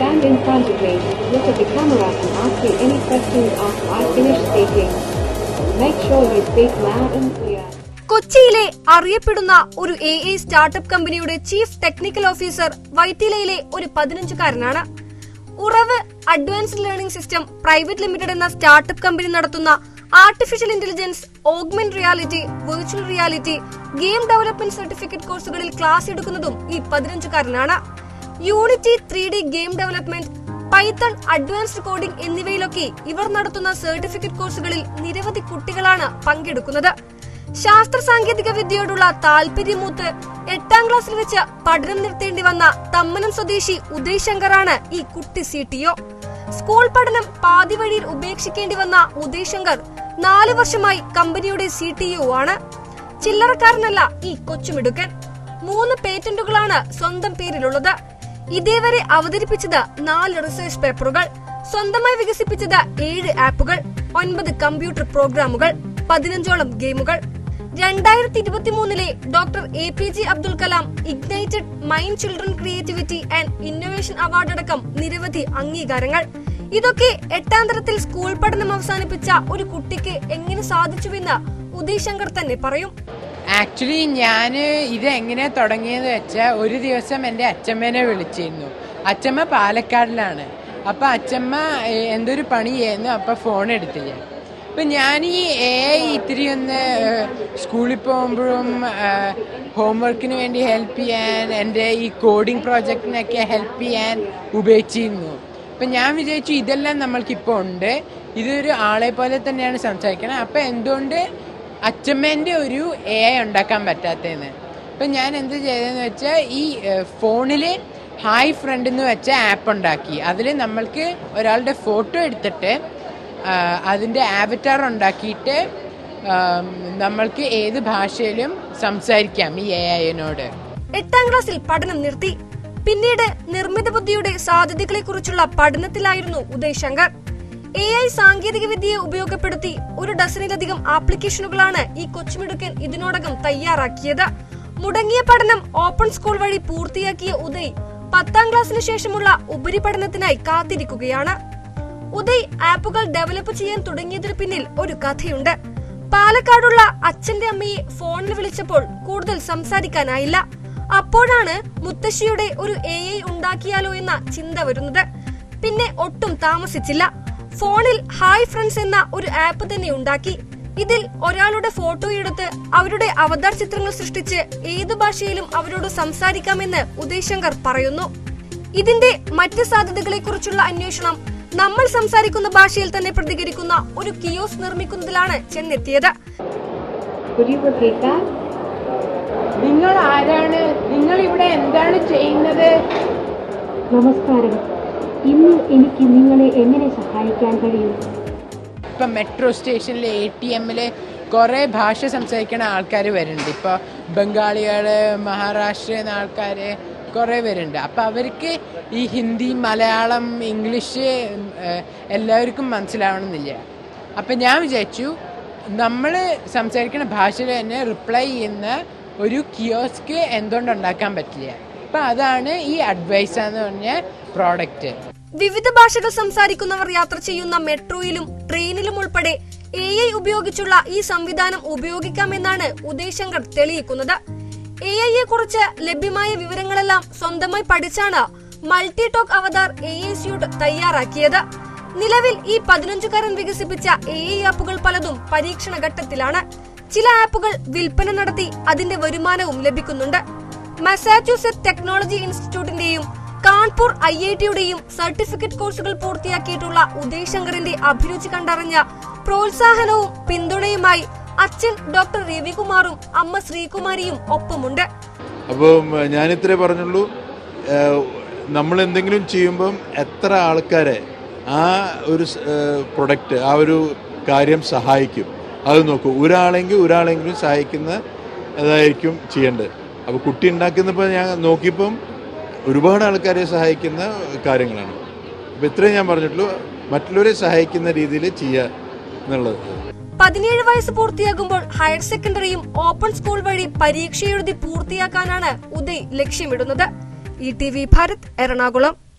stand in front of me, look at the camera and ask me any questions after I finish speaking. Make sure you speak loud and clear. കൊച്ചിയിലെ അറിയപ്പെടുന്ന ഒരു A A startup കമ്പനിയുടെ chief technical officer വൈറ്റിലയിലെ ഒരു പതിനഞ്ചുകാരനാണ് Urav advanced learning system private limited എന്ന startup company നടത്തുന്ന artificial intelligence augment reality virtual reality game development certificate കോഴ്സുകളിൽ class എടുക്കുന്നതും ഈ പതിനഞ്ചുകാരനാണ് unity three D game development python advanced coding എന്നിവയിലൊക്കെ ഇവർ നടത്തുന്ന സർട്ടിഫിക്കറ്റ് കോഴ്സുകളിൽ നിരവധി കുട്ടികളാണ് പങ്കെടുക്കുന്നത്. ശാസ്ത്ര സാങ്കേതിക വിദ്യയോടുള്ള താല്പര്യമൂത്ത് എട്ടാം ക്ലാസ്സിൽ വെച്ച് പഠനം നിർത്തേണ്ടി വന്ന തമ്മനം സ്വദേശി ഉദയ് ശങ്കറാണ് ഈ കുട്ടി സി ടി ഒ സ്കൂൾ പഠനം പാതി വഴിയിൽ ഉപേക്ഷിക്കേണ്ടി വന്ന ഉദയ് ശങ്കർ നാലു വർഷമായി കമ്പനിയുടെ സി ടി ഒ ആണ്. ചില്ലറക്കാരനല്ല ഈ കൊച്ചുമിടുക്കൻ. മൂന്ന് പേറ്റന്റുകളാണ് സ്വന്തം പേരിലുള്ളത്. ഇതേവരെ അവതരിപ്പിച്ചത് നാല് റിസർച്ച് പേപ്പറുകൾ സ്വന്തമായി വികസിപ്പിച്ചത് ഏഴ് ആപ്പുകൾ ഒൻപത് കമ്പ്യൂട്ടർ പ്രോഗ്രാമുകൾ പതിനഞ്ചോളം ഗെയിമുകൾ. രണ്ടായിരത്തി ഇരുപത്തിമൂന്നിലെ doctor A P J Abdul Kalam ignited mind children creativity and innovation award അടക്കം നിരവധി അംഗീകാരങ്ങൾ. ഇതൊക്കെ എട്ടാം തരത്തിൽ സ്കൂൾ പഠനം അവസാനിപ്പിച്ച ഒരു കുട്ടിക്ക് എങ്ങനെ സാധിച്ചുവെന്ന് ഉദയ് ശങ്കർ തന്നെ പറയും. ആക്ച്വലി ഞാൻ ഇതെങ്ങനെ തുടങ്ങിയെന്ന് വെച്ചാൽ ഒരു ദിവസം എന്റെ അച്ഛമ്മേനെ വിളിച്ചിരുന്നു. അച്ഛമ്മ പാലക്കാടിലാണ്. അപ്പം അച്ഛമ്മ എന്തൊരു പണി ചെയ്യുന്നു അപ്പം ഫോൺ എടുത്തില്ല. അപ്പം ഞാൻ ഈ എ ഇത്തിരി ഒന്ന് സ്കൂളിൽ പോകുമ്പോഴും ഹോംവർക്കിന് വേണ്ടി ഹെൽപ്പ് ചെയ്യാൻ എന്റെ ഈ കോഡിംഗ് പ്രോജക്റ്റിനൊക്കെ ഹെൽപ്പ് ചെയ്യാൻ ഉപയോഗിച്ചിരുന്നു. അപ്പം ഞാൻ വിചാരിച്ചു ഇതെല്ലാം നമ്മൾക്കിപ്പോൾ ഉണ്ട്. ഇതൊരു ആളെ പോലെ തന്നെയാണ് സംസാരിക്കണം. അപ്പം എന്തുകൊണ്ട് അച്ചമ്മേന്റെ ഒരു എ ഐ ഉണ്ടാക്കാൻ പറ്റാത്തതെന്ന്. അപ്പം ഞാൻ എന്ത് ചെയ്തതെന്ന് വെച്ചാൽ ഈ ഫോണിൽ ഹായ് ഫ്രണ്ട് എന്ന് വെച്ച ആപ്പ് ഉണ്ടാക്കി. അതിൽ നമ്മൾക്ക് ഒരാളുടെ ഫോട്ടോ എടുത്തിട്ട് അതിന്റെ ആവറ്റാർ ഉണ്ടാക്കിയിട്ട് നമ്മൾക്ക് ഏത് ഭാഷയിലും സംസാരിക്കാം ഈ എ ഐനോട് എട്ടാം ക്ലാസ്സിൽ പഠനം നിർത്തി. പിന്നീട് നിർമ്മിത ബുദ്ധിയുടെ സാധ്യതകളെക്കുറിച്ചുള്ള പഠനത്തിലായിരുന്നു ഉദയ് ശങ്കർ എ ഐ സാങ്കേതിക വിദ്യയെ ഉപയോഗപ്പെടുത്തി ഒരു ഡസനിലധികം ആപ്ലിക്കേഷനുകളാണ് ഈ കൊച്ചുമിടുക്കൻ ഇതിനോടകം തയ്യാറാക്കിയത്. മുടങ്ങിയ പഠനം ഓപ്പൺ സ്കൂൾ വഴി പൂർത്തിയാക്കിയ ഉദയ് പത്താം ക്ലാസ്സിന് ശേഷമുള്ള ഉപരിപഠനത്തിനായി കാത്തിരിക്കുകയാണ്. ഉദയ് ആപ്പുകൾ ഡെവലപ്പ് ചെയ്യാൻ തുടങ്ങിയതിനു പിന്നിൽ ഒരു കഥയുണ്ട്. പാലക്കാടുള്ള അച്ഛന്റെ അമ്മയെ ഫോണിൽ വിളിച്ചപ്പോൾ കൂടുതൽ സംസാരിക്കാനായില്ല. അപ്പോഴാണ് മുത്തശ്ശിയുടെ ഒരു എ ഐ ഉണ്ടാക്കിയാലോ എന്ന ചിന്ത വരുന്നത്. പിന്നെ ഒട്ടും താമസിച്ചില്ല. ഫോണിൽ ഹായ് ഫ്രണ്ട്സ് എന്ന ഒരു ആപ്പ് തന്നെ ഉണ്ടാക്കി. ഇതിൽ ഒരാളുടെ ഫോട്ടോ എടുത്ത് അവരുടെ അവതാർ ചിത്രങ്ങൾ സൃഷ്ടിച്ച് ഏതു ഭാഷയിലും അവരോട് സംസാരിക്കാമെന്ന് ഉദയശങ്കർ പറയുന്നു. ഇതിന്റെ മറ്റ് സാധ്യതകളെക്കുറിച്ചുള്ള അന്വേഷണം നമ്മൾ സംസാരിക്കുന്ന ഭാഷയിൽ തന്നെ പ്രതികരിക്കുന്ന ഒരു കിയോസ് നിർമ്മിക്കുന്നതിലാണ് ചെന്നെത്തിയത്. നിങ്ങൾ ആരാണ് നിങ്ങൾ ഇവിടെ എന്താണ് ചെയ്യുന്നത്? നമസ്കാരം. ഇന്ന് എനിക്ക് നിങ്ങളെ എങ്ങനെ സഹായിക്കാൻ കഴിയും? ഇപ്പം മെട്രോ സ്റ്റേഷനിലെ എ ടി എമ്മിൽ കുറേ ഭാഷ സംസാരിക്കുന്ന ആൾക്കാർ വരുന്നുണ്ട്. ഇപ്പോൾ ബംഗാളികൾ മഹാരാഷ്ട്ര നിന്ന് ആൾക്കാർ കുറേ പേരുണ്ട് അപ്പോൾ അവർക്ക് ഈ ഹിന്ദി മലയാളം ഇംഗ്ലീഷ് എല്ലാവർക്കും മനസ്സിലാവണമെന്നില്ല. അപ്പം ഞാൻ വിചാരിച്ചു നമ്മൾ സംസാരിക്കുന്ന ഭാഷയിൽ തന്നെ റിപ്ലൈ ചെയ്യുന്ന ഒരു കിയോസ്ക് എന്തുകൊണ്ട് ഉണ്ടാക്കാൻ പറ്റില്ല. അപ്പം അതാണ് ഈ അഡ്വൈസ് എന്ന് പറഞ്ഞ പ്രോഡക്റ്റ് വിവിധ ഭാഷകൾ സംസാരിക്കുന്നവർ യാത്ര ചെയ്യുന്ന മെട്രോയിലും ട്രെയിനിലും ഉൾപ്പെടെ എ ഐ ഉപയോഗിച്ചുള്ള ഈ സംവിധാനം ഉപയോഗിക്കാമെന്നാണ് ഉദയശങ്കർ തെളിയിക്കുന്നത്. എ ഐയെ കുറിച്ച് ലഭ്യമായ വിവരങ്ങളെല്ലാം സ്വന്തമായി പഠിച്ചാണ് multi talk avatar A I suite തയ്യാറാക്കിയത്. നിലവിൽ ഈ പതിനഞ്ചുകാരൻ വികസിപ്പിച്ച എ ഐ ആപ്പുകൾ പലതും പരീക്ഷണ ഘട്ടത്തിലാണ് ചില ആപ്പുകൾ വിൽപ്പന നടത്തി അതിന്റെ വരുമാനവും ലഭിക്കുന്നുണ്ട്. മസാച്യൂസെറ്റ് ടെക്നോളജി ഇൻസ്റ്റിറ്റ്യൂട്ടിന്റെയും കാൺപൂർ ഐ ഐ ടിയുടെയും സർട്ടിഫിക്കറ്റ് കോഴ്സുകൾ പൂർത്തിയാക്കിയിട്ടുള്ള ഉദയ് ശങ്കറിന്റെ അഭിരുചി കണ്ടറിഞ്ഞ പ്രോത്സാഹനവും പിന്തുണയുമായി അച്ഛൻ ഡോക്ടർ രവികുമാറും അമ്മ ശ്രീകുമാരിയും ഒപ്പമുണ്ട്. അപ്പം ഞാനിത്രേ പറഞ്ഞുള്ളൂ. നമ്മൾ എന്തെങ്കിലും ചെയ്യുമ്പം എത്ര ആൾക്കാരെ ആ ഒരു പ്രൊഡക്റ്റ് ആ ഒരു കാര്യം സഹായിക്കും. അത് നോക്കൂ. ഒരാളെങ്കിൽ ഒരാളെങ്കിലും സഹായിക്കുന്ന അതായിരിക്കും ചെയ്യേണ്ടത്. അപ്പോൾ കുട്ടി ഉണ്ടാക്കുന്നപ്പോൾ ഞാൻ നോക്കിയപ്പം ഒരുപാട് ആൾക്കാരെ സഹായിക്കുന്ന കാര്യങ്ങളാണ്. അപ്പോൾ ഇത്രയും ഞാൻ പറഞ്ഞിട്ടുള്ളൂ. മറ്റുള്ളവരെ സഹായിക്കുന്ന രീതിയിൽ ചെയ്യുക എന്നുള്ളത്. പതിനേഴ് വയസ്സ് പൂർത്തിയാകുമ്പോൾ ഹയർ സെക്കൻഡറിയും ഓപ്പൺ സ്കൂൾ വഴി പരീക്ഷ എഴുതി പൂർത്തിയാക്കാനാണ് ഉദയ് ലക്ഷ്യമിടുന്നത്. E T V Bharat Ernakulam.